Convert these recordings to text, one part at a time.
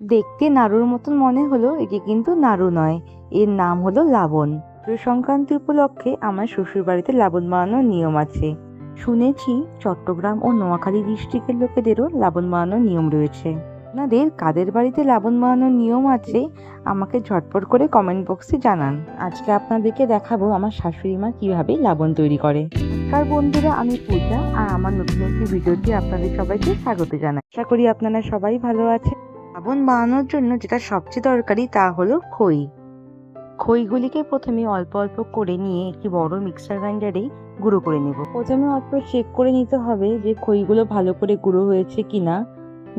দেখতে নাড়ুর মতন মনে হলো, এটি কিন্তু নাড়ু নয়। এর নাম হলো লাবণ। সংক্রান্তি উপলক্ষে আমার শ্বশুর বাড়িতে লাবণ বানানোর নিয়ম আছে। শুনেছি চট্টগ্রাম ও নোয়াখালী ডিস্ট্রিক্টের লোকেদেরও লাবণ বানানোর নিয়ম রয়েছে। আপনাদের কাদের বাড়িতে লাবণ বানানোর নিয়ম আছে, আমাকে ঝটপট করে কমেন্ট বক্সে জানান। আজকে আপনাদেরকে দেখাবো আমার শাশুড়ি মা কীভাবে লাবণ তৈরি করে। নমস্কার বন্ধুরা, আমি পূজা, আর আমার নতুন একটি ভিডিওতে আপনাদের সবাইকে স্বাগত জানাই। আশা করি আপনারা সবাই ভালো আছেন। লাবণ বানানোর জন্য যেটা সবচেয়ে দরকারি তা হলো খই। খইগুলিকে প্রথমে অল্প অল্প করে নিয়ে একটি বড় মিক্সার গ্রাইন্ডারে গুঁড়ো করে নেব। প্রথমে অল্প চেক করে নিতে হবে যে খইগুলো ভালো করে গুঁড়ো হয়েছে কিনা।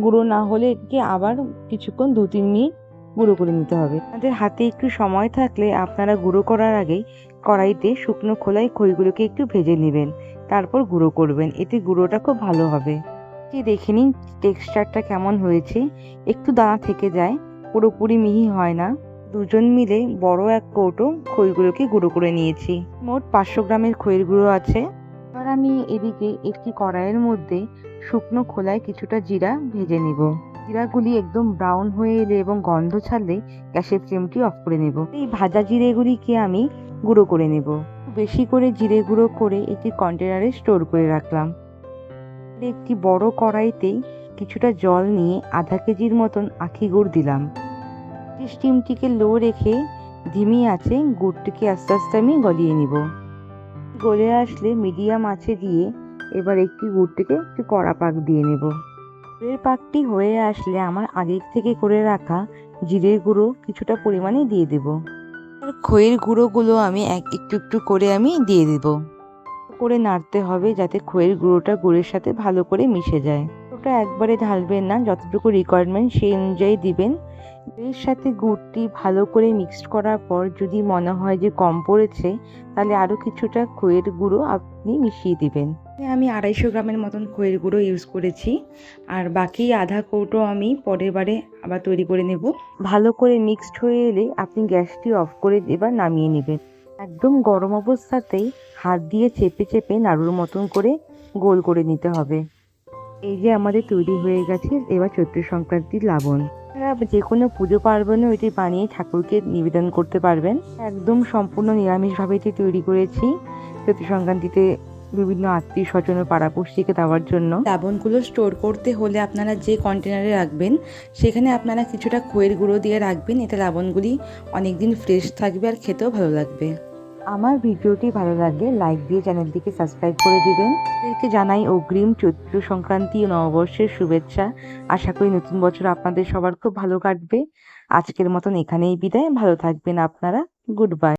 গুঁড়ো না হলে এটিকে আবার কিছুক্ষণ দু তিন মিনিট গুঁড়ো করে নিতে হবে। আপনাদের হাতে একটু সময় থাকলে আপনারা গুঁড়ো করার আগে কড়াইতে শুকনো খোলায় খইগুলোকে একটু ভেজে নেবেন। তারপর গুঁড়ো করবেন। এতে গুঁড়োটা খুব ভালো হবে। যে দেখে নিন টেক্সচারটা কেমন হয়েছে। একটু দানা থেকে যায়, পুরোপুরি মিহি হয় না। দুজন মিলে বড় এক কৌটো খইগুলোকে গুঁড়ো করে নিয়েছি। মোট পাঁচশো গ্রামের খইয়ের গুঁড়ো আছে। এবার আমি এদিকে একটি কড়াইয়ের মধ্যে শুকনো খোলায় কিছুটা জিরা ভেজে নিব। জিরাগুলি একদম ব্রাউন হয়ে এলে এবং গন্ধ ছাড়লে গ্যাসের ফ্লেমটি অফ করে নেব। এই ভাজা জিরেগুলিকে আমি গুঁড়ো করে নেব। বেশি করে জিরে গুঁড়ো করে একটি কন্টেনারে স্টোর করে রাখলাম। একটি বড় কড়াইতেই কিছুটা জল নিয়ে আধা কেজির মতন আখি গুড় দিলাম। স্টিমটিকে লো রেখে ধিমি আছে, গুড়টিকে আস্তে আস্তে আমি গলিয়ে নিব। গলে আসলে মিডিয়াম আছে দিয়ে এবার একটি গুড়টিকে একটু কড়া পাক দিয়ে নেব। গুড়ের পাকটি হয়ে আসলে আমার আগের থেকে করে রাখা জিরের গুঁড়ো কিছুটা পরিমাণে দিয়ে দেব। খইয়ের গুঁড়োগুলো আমি এক একটু একটু করে আমি দিয়ে দেব। করে নাড়তে হবে যাতে খইয়ের গুঁড়োটা গুড়ের সাথে ভালো করে মিশে যায়। ওটা একবারে ঢালবেন না, যতটুকু রিকোয়ারমেন্ট সেই অনুযায়ী দিবেন। এর সাথে গুড়টি ভালো করে মিক্সড করার পর যদি মনে হয় যে কম পড়েছে, তাহলে আরও কিছুটা খইয়ের গুঁড়ো আপনি মিশিয়ে দিবেন। আমি আড়াইশো গ্রামের মতন খইয়ের গুঁড়ো ইউজ করেছি। আর বাকি আধা কৌটো আমি পরের বারে আবার তৈরি করে নেব। ভালো করে মিক্সড হয়ে এলে আপনি গ্যাসটি অফ করে এবার নামিয়ে নেবেন। একদম গরম অবস্থাতেই হাত দিয়ে চেপে চেপে নাড়ুর মতন করে গোল করে নিতে হবে। এই যে আমাদের তৈরি হয়ে গেছে, এবার চৈত্র সংক্রান্তির লাবণ। আপনারা যে কোনো পুজো পার্বণে এটি বানিয়ে ঠাকুরকে নিবেদন করতে পারবেন। একদম সম্পূর্ণ নিরামিষভাবে এটি তৈরি করেছি। চৈত্র সংক্রান্তিতে বিভিন্ন আত্মীয় স্বজন ও পাড়াপড়শিকে দেওয়ার জন্য। লাবণগুলো স্টোর করতে হলে আপনারা যে কন্টেনারে রাখবেন, সেখানে আপনারা কিছুটা খইয়ের গুঁড়ো দিয়ে রাখবেন। এতে লাবণগুলি অনেকদিন ফ্রেশ থাকবে আর খেতেও ভালো লাগবে। আমার ভিডিওটি ভালো লাগলে লাইক দিয়ে চ্যানেলটিকে সাবস্ক্রাইব করে দিবেন। এদেরকে জানাই অগ্রিম চৈত্র সংক্রান্তি ও নববর্ষের শুভেচ্ছা। আশা করি নতুন বছর আপনাদের সবার খুব ভালো কাটবে। আজকের মতন এখানেই বিদায়। ভালো থাকবেন আপনারা। Good bye